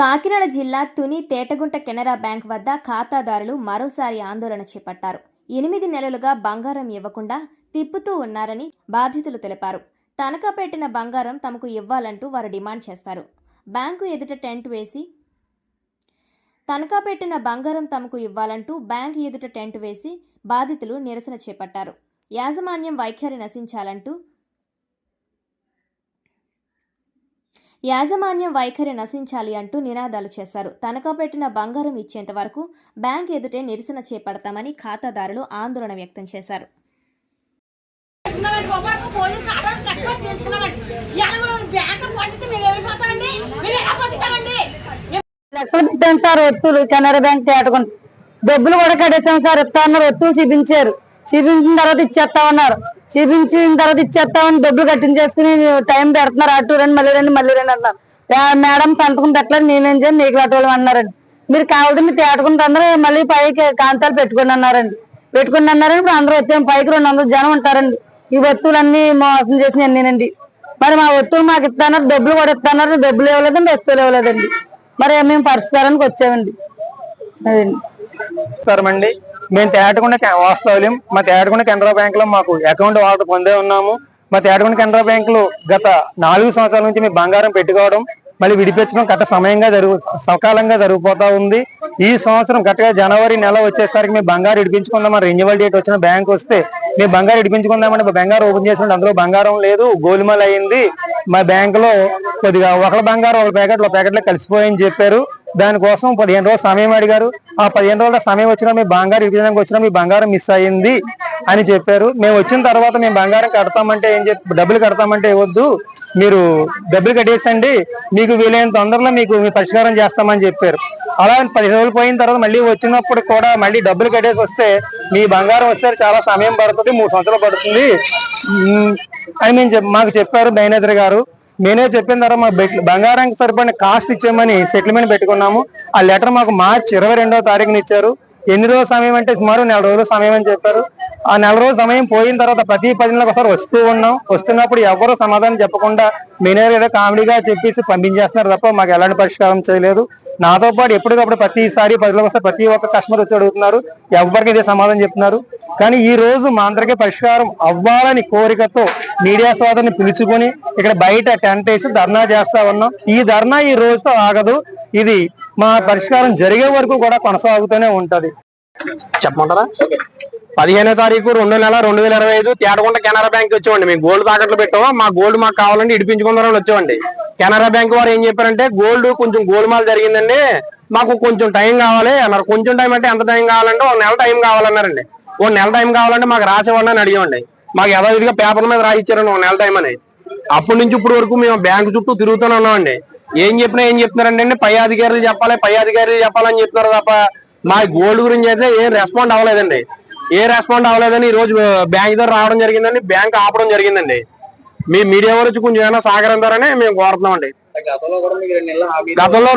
కాకినాడ జిల్లా తుని తేటగుంట కెనరా బ్యాంక్ వద్ద ఖాతాదారులు మరోసారి ఆందోళన చేపట్టారు. ఎనిమిది నెలలుగా బంగారం ఇవ్వకుండా తిప్పుతూ ఉన్నారని బాధితులు తెలిపారు. తనఖా పెట్టిన బంగారం తమకు ఇవ్వాలంటూ వారు డిమాండ్ చేస్తారు. బ్యాంకు ఎదుట టెంట్ వేసి తనఖా పెట్టిన బంగారం తమకు ఇవ్వాలంటూ బ్యాంక్ ఎదుట టెంట్ వేసి బాధితులు నిరసన చేపట్టారు. యాజమాన్యం వైఖరి నశించాలంటూ యాజమాన్యం వైఖరి నశించాలి అంటూ నినాదాలు చేశారు. తనఖా పెట్టిన బంగారం ఇచ్చేంత వరకు బ్యాంక్ ఎదుటే నిరసన చేపడతామని ఖాతాదారులు ఆందోళన వ్యక్తం చేశారు. పెట్టాం సార్ ఒత్తులు. కెనరా బ్యాంక్ డబ్బులు కూడా కట్టేసాం సార్ ఇస్తా అన్నారు ఒత్తులు చూపించారు. చూపించిన తర్వాత ఇచ్చేస్తామన్నారు చూపించిన తర్వాత ఇచ్చేస్తామని డబ్బులు కట్టించేసుకుని టైం పెడుతున్నారు. అటు రండి మళ్ళీ రండి మళ్ళీ రండి అన్నారు మేడం సంతకం పెట్టలేదు నేనేం చేయను నీకు వాళ్ళు అన్నారండి. మీరు కావాలంటే మీరు తేటకుంట మళ్ళీ పైకి కాంతాలు పెట్టుకుని అన్నారండి. పెట్టుకుని అన్నారని ఇప్పుడు అందరూ వచ్చే పైకి రెండు వందల జనం ఉంటారండి. ఈ వస్తువులన్నీ మోసం చేసినాయి నేనండి. మరి మా వస్తువులు మాకు ఇస్తాన్నారు డబ్బులు కూడా ఇస్తాన్నారు డబ్బులు ఇవ్వలేదండి వస్తువులు ఇవ్వలేదండి. మరి మేము పరిష్కారానికి వచ్చామండి. అదండి. నమస్కారమండి. మేము తేటకుండా వాస్తవ్యం మా తేటకుండా కెనరా బ్యాంక్లో మాకు అకౌంట్ వాటర్ పొందే ఉన్నాము. మా తేటకుండా కెనరా బ్యాంక్లో గత నాలుగు సంవత్సరాల నుంచి మేము బంగారం పెట్టుకోవడం మళ్ళీ విడిపించడం గత సమయంగా జరుగు సకాలంగా జరిగిపోతా ఉంది. ఈ సంవత్సరం గట్టిగా జనవరి నెల వచ్చేసరికి మేము బంగారు ఇడిపించుకుందాం రెన్యువల్ డేట్ వచ్చిన బ్యాంక్ వస్తే మేము బంగారు ఇడిపించుకుందామంటే బంగారం ఓపెన్ చేసినట్టు అందులో బంగారం లేదు గోల్మాల్ అయింది మా బ్యాంక్లో కొద్దిగా ఒకళ్ళ బంగారం ఒక ప్యాకెట్ ఒక ప్యాకెట్లో కలిసిపోయని చెప్పారు. దానికోసం పదిహేను రోజులు సమయం అడిగారు. ఆ పదిహేను రోజుల సమయం వచ్చినా మీ బంగారం ఇప్పించడానికి వచ్చినా మీ బంగారం మిస్ అయింది అని చెప్పారు. మేము వచ్చిన తర్వాత మేము బంగారం కడతామంటే ఏం చెప్పి డబ్బులు కడతామంటే వద్దు. మీరు డబ్బులు కట్టేసండి. మీకు వీలైన తొందరలో మీకు మీ పరిష్కారం చేస్తామని చెప్పారు. అలా పది రోజులు పోయిన తర్వాత మళ్ళీ వచ్చినప్పుడు కూడా మళ్ళీ డబ్బులు కట్టేసి వస్తే మీ బంగారం వస్తే చాలా సమయం పడుతుంది మూడు సంవత్సరాలు పడుతుంది. అని మేము చెప్- మాకు చెప్పారు మేనేజర్ గారు. నేనే చెప్పిన తర్వాత మా బంగారానికి సరిపడిన కాస్ట్ ఇచ్చామని సెటిల్మెంట్ పెట్టుకున్నాము. ఆ లెటర్ మాకు మార్చి ఇరవై రెండవ తారీఖున ఇచ్చారు ఎన్ని రోజుల సమయం అంటే సుమారు నెల రోజుల సమయం అని చెప్పారు. ఆ నెల రోజుల సమయం పోయిన తర్వాత ప్రతి పది నెలలకు ఒకసారి వస్తూ ఉన్నాం. వస్తున్నప్పుడు ఎవరు సమాధానం చెప్పకుండా మేనేజర్ ఏదో కామెడీగా చెప్పేసి పంపించేస్తున్నారు తప్ప మాకు ఎలాంటి పరిష్కారం చేయలేదు. నాతో పాటు ఎప్పటికప్పుడు ప్రతిసారి పది వస్తే ప్రతి ఒక్క కస్టమర్ వచ్చి అడుగుతున్నారు. ఎవరికి ఇదే సమాధానం చెప్తున్నారు. కానీ ఈ రోజు మా అందరికీ పరిష్కారం అవ్వాలని కోరికతో మీడియా సోదరుని పిలుచుకొని ఇక్కడ బయట టెంట్ వేసి ధర్నా చేస్తా ఉన్నాం. ఈ ధర్నా ఈ రోజుతో ఆగదు. ఇది మా పరిష్కారం జరిగే వరకు కూడా కొనసాగుతూనే ఉంటది. చెప్పమంటారా? పదిహేనో తారీఖు రెండు నెల రెండు వేల ఇరవై ఐదు తేటకుంట కెనరా బ్యాంక్ వచ్చామండి మేము గోల్డ్ తాకట్లు పెట్టాము? మా గోల్డ్ మాకు కావాలంటే ఇడిపించుకుందామని వచ్చామండి కెనరా బ్యాంక్ వారు ఏం చెప్పారంటే గోల్డ్ కొంచెం గోల్మాల్ జరిగిందండి. మాకు కొంచెం టైం కావాలి. అన్నారు. కొంచెం టైం అంటే ఎంత టైం కావాలంటే ఒక నెల టైం కావాలన్నారండి. ఒక నెల టైం కావాలంటే మాకు రాసేవాడిని అని అడిగామండి. మాకు యథావిధిగా పేపర్ మీద రాయిచ్చారండి ఒక నెల టైం అని. అప్పటి నుంచి ఇప్పటి వరకు మేము బ్యాంక్ చుట్టూ తిరుగుతూనే ఉన్నామండి. ఏం చెప్పినా ఏం చెప్తున్నారంటే పై అధికారులు చెప్పాలి పై అధికారులు చెప్పాలని చెప్తున్నారు తప్ప మా గోల్డ్ గురించి అయితే ఏం రెస్పాండ్ అవ్వలేదండి. ఏ రెస్పాండ్ అవ్వలేదని ఈ రోజు బ్యాంక్ దగ్గర రావడం జరిగిందండి. బ్యాంక్ ఆపడం జరిగిందండి. మీ మీడియా వచ్చి కొంచెం ఏమైనా సహకరించారని మేము కోరుతున్నామండి. గతంలో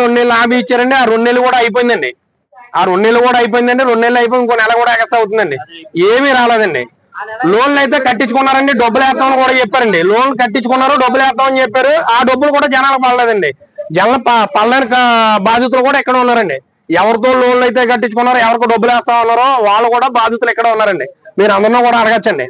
రెండు నెలలు హామీ ఇచ్చారండి. ఆ రెండు నెలలు కూడా అయిపోయిందండి. ఆ రెండు నెలలు కూడా అయిపోయిందండి. రెండు నెలలు అయిపోయి ఇంకో నెల కూడా ఎక్స్ట్రా అవుతుందండి. ఏమీ రాలేదండి. లోన్లు అయితే కట్టించుకున్నారండి డబ్బులు వేస్తామని కూడా చెప్పారండి. లోన్ కట్టించుకున్నారు డబ్బులు వేస్తామని చెప్పారు. ఆ డబ్బులు కూడా జనాలకు పడలేదండి. జనాలు పడలేని బాధితులు కూడా ఇక్కడ ఉన్నారండి. ఎవరితో లోన్లు అయితే కట్టించుకున్నారో ఎవరికి డబ్బులు వేస్తా ఉన్నారో వాళ్ళు కూడా బాధితులు ఇక్కడ ఉన్నారండి. మీరు అందరినీ కూడా అడగచ్చండి.